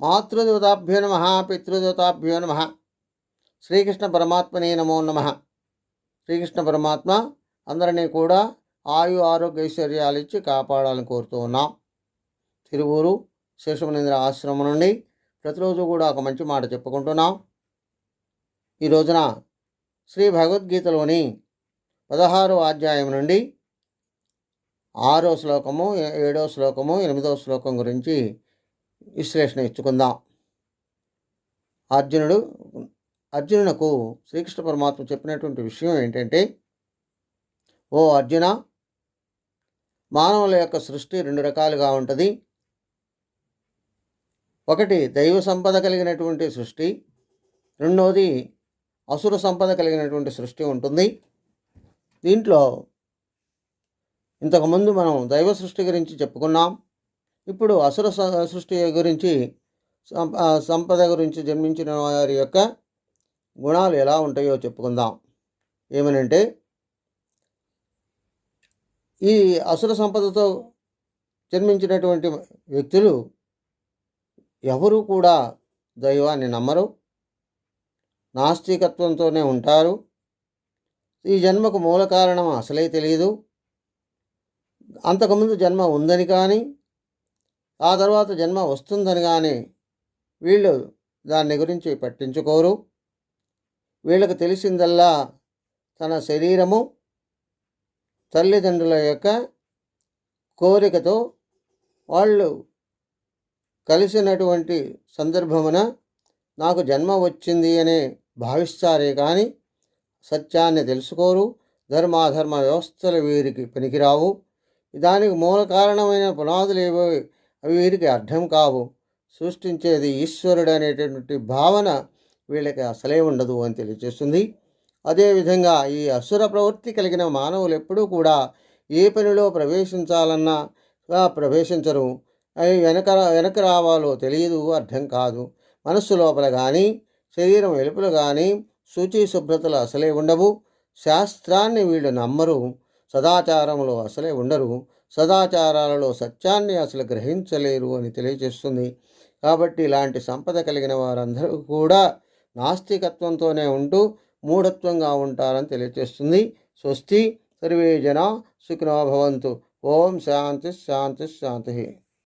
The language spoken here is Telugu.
మాతృదేవతాభ్యో నమ పితృదేవతాభ్యో నమ. శ్రీకృష్ణ పరమాత్మనే నమో నమ. శ్రీకృష్ణ పరమాత్మ అందరినీ కూడా ఆయు ఆరోగ్య ఐశ్వర్యాలు ఇచ్చి కాపాడాలని కోరుతూ ఉన్నాం. తిరువూరు శేషమనేంద్ర ఆశ్రమం నుండి ప్రతిరోజు కూడా ఒక మంచి మాట చెప్పుకుంటున్నాం. ఈ రోజున శ్రీ భగవద్గీతలోని పదహారో అధ్యాయం నుండి ఆరో శ్లోకము ఏడో శ్లోకము ఎనిమిదో శ్లోకం గురించి విశ్లేషణ ఇచ్చుకుందాం. అర్జునుడు అర్జునునకు శ్రీకృష్ణ పరమాత్మ చెప్పినటువంటి విషయం ఏంటంటే ఓ అర్జున మానవుల యొక్క సృష్టి రెండు రకాలుగా ఉంటుంది. ఒకటి దైవ సంపద కలిగినటువంటి సృష్టి రెండవది అసుర సంపద కలిగినటువంటి సృష్టి ఉంటుంది. దీంట్లో ఇంతకుముందు మనం దైవ సృష్టి గురించి చెప్పుకున్నాం. ఇప్పుడు అసుర స- సృష్టి గురించి సంపద గురించి జన్మించిన వారి యొక్క గుణాలు ఎలా ఉంటాయో చెప్పుకుందాం. ఏమనంటే ఈ అసుర సంపదతో జన్మించినటువంటి వ్యక్తులు ఎవరు కూడా దైవాన్ని నమ్మరు నాస్తికత్వంతోనే ఉంటారు. ఈ జన్మకు మూల కారణం అసలే తెలియదు అంతకుముందు జన్మ ఉందని కానీ ఆ తర్వాత జన్మ వస్తుందని కానీ వీళ్ళు దాన్ని గురించి పట్టించుకోరు. వీళ్ళకు తెలిసిందల్లా తన శరీరము తల్లిదండ్రుల యొక్క కోరికతో వాళ్ళు కలిసినటువంటి సందర్భమున నాకు జన్మ వచ్చింది అనే భావిస్తారే కానీ సత్యాన్ని తెలుసుకోరు. ధర్మాధర్మ వ్యవస్థలు వీరికి పనికిరావు. దానికి మూల కారణమైన పునాదులు ఏవో అవి వీరికి అర్థం కావు. సృష్టించేది ఈశ్వరుడు అనేటటువంటి భావన వీళ్ళకి అసలే ఉండదు అని తెలియజేస్తుంది అదేవిధంగా ఈ అసుర ప్రవృత్తి కలిగిన మానవులు ఎప్పుడూ కూడా ఏ పనిలో ప్రవేశించాలన్నా ప్రవేశించరు. అవి వెనక వెనక రావాలో తెలియదు అర్థం కాదు. మనస్సు లోపల కానీ శరీరం వెలుపులు కానీ శుచి శుభ్రతలు అసలే ఉండవు. శాస్త్రాన్ని వీళ్ళు నమ్మరు. సదాచారంలో అసలే ఉండరు. సదాచారాలలో సత్యాన్ని అసలు గ్రహించలేరు అని తెలియజేస్తుంది. కాబట్టి ఇలాంటి సంపద కలిగిన వారందరూ కూడా నాస్తికత్వంతోనే ఉంటూ మూఢత్వంగా ఉంటారని తెలియజేస్తుంది. స్వస్తి సర్వే జన సుఖినో భవంతు. ఓం శాంతి శాంతి శాంతి.